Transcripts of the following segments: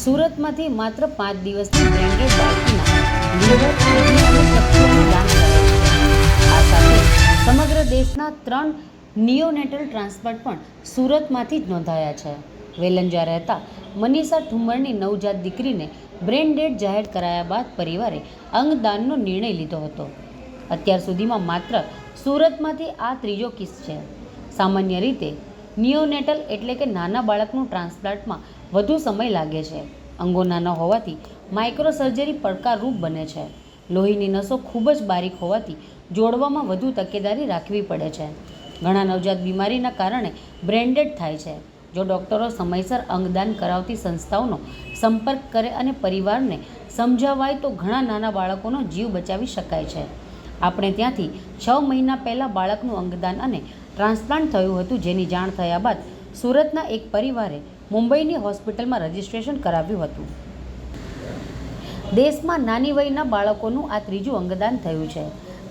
સુરતમાંથી માત્ર પાંચ દિવસની ડેન્ગ્યુ સમગ્ર દેશના ત્રણ નિયોનેટલ ટ્રાન્સપ્લાન્ટ પણ સુરતમાંથી જ નોંધાયા છે. વેલંજા રહેતા મનીષા ઠુમ્મરની નવજાત દીકરીને બ્રેન ડેડ જાહેર કરાયા બાદ પરિવારે અંગદાનનો નિર્ણય લીધો હતો. અત્યાર સુધીમાં માત્ર સુરતમાંથી આ ત્રીજો કિસ્સ છે. સામાન્ય રીતે નિયોનેટલ એટલે કે નાના બાળકનું ટ્રાન્સપ્લાન્ટમાં વધુ સમય લાગે છે. અંગો નાના હોવાથી માઇક્રોસર્જરી પડકારરૂપ બને છે. લોહીની નસો ખૂબ જ બારીક હોવાથી જોડવામાં વધુ તકેદારી રાખવી પડે છે. ઘણા નવજાત બીમારીના કારણે બ્રેન્ડેડ થાય છે. જો ડૉક્ટરો સમયસર અંગદાન કરાવતી સંસ્થાઓનો સંપર્ક કરે અને પરિવારને સમજાવાય તો ઘણા નાના બાળકોનો જીવ બચાવી શકાય છે. આપણે ત્યાંથી છ મહિના પહેલાં બાળકનું અંગદાન અને ટ્રાન્સપ્લાન્ટ થયું હતું જેની જાણ થયા બાદ સુરતના એક પરિવારે મુંબઈની હોસ્પિટલમાં રજિસ્ટ્રેશન કરાવ્યું હતું. દેશમાં નાની વયના બાળકોનું આ ત્રીજું અંગદાન થયું છે,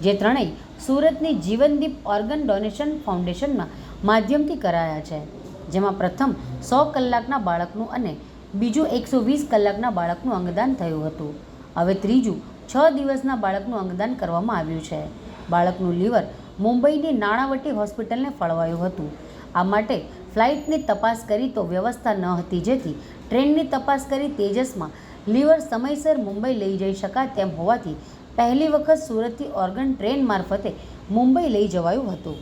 જે ત્રણેય સુરતની જીવનદીપ ઓર્ગન ડોનેશન ફાઉન્ડેશનના માધ્યમથી કરાયા છે, જેમાં પ્રથમ સો કલાકના બાળકનું અને બીજું એકસો વીસ કલાકના બાળકનું અંગદાન થયું હતું. હવે ત્રીજું છ દિવસના બાળકનું અંગદાન કરવામાં આવ્યું છે. બાળકનું લીવર મુંબઈની નાણાવટી હોસ્પિટલને ફળવાયું હતું. આ માટે ફ્લાઇટની તપાસ કરી તો વ્યવસ્થા ન હતી જેથી ટ્રેનની તપાસ કરી તેજસમાં લીવર સમયસર મુંબઈ લઈ જઈ શકાય તેમ હોવાથી પહેલી વખત સુરતથી ઓર્ગન ટ્રેન મારફતે મુંબઈ લઈ જવાયું હતું.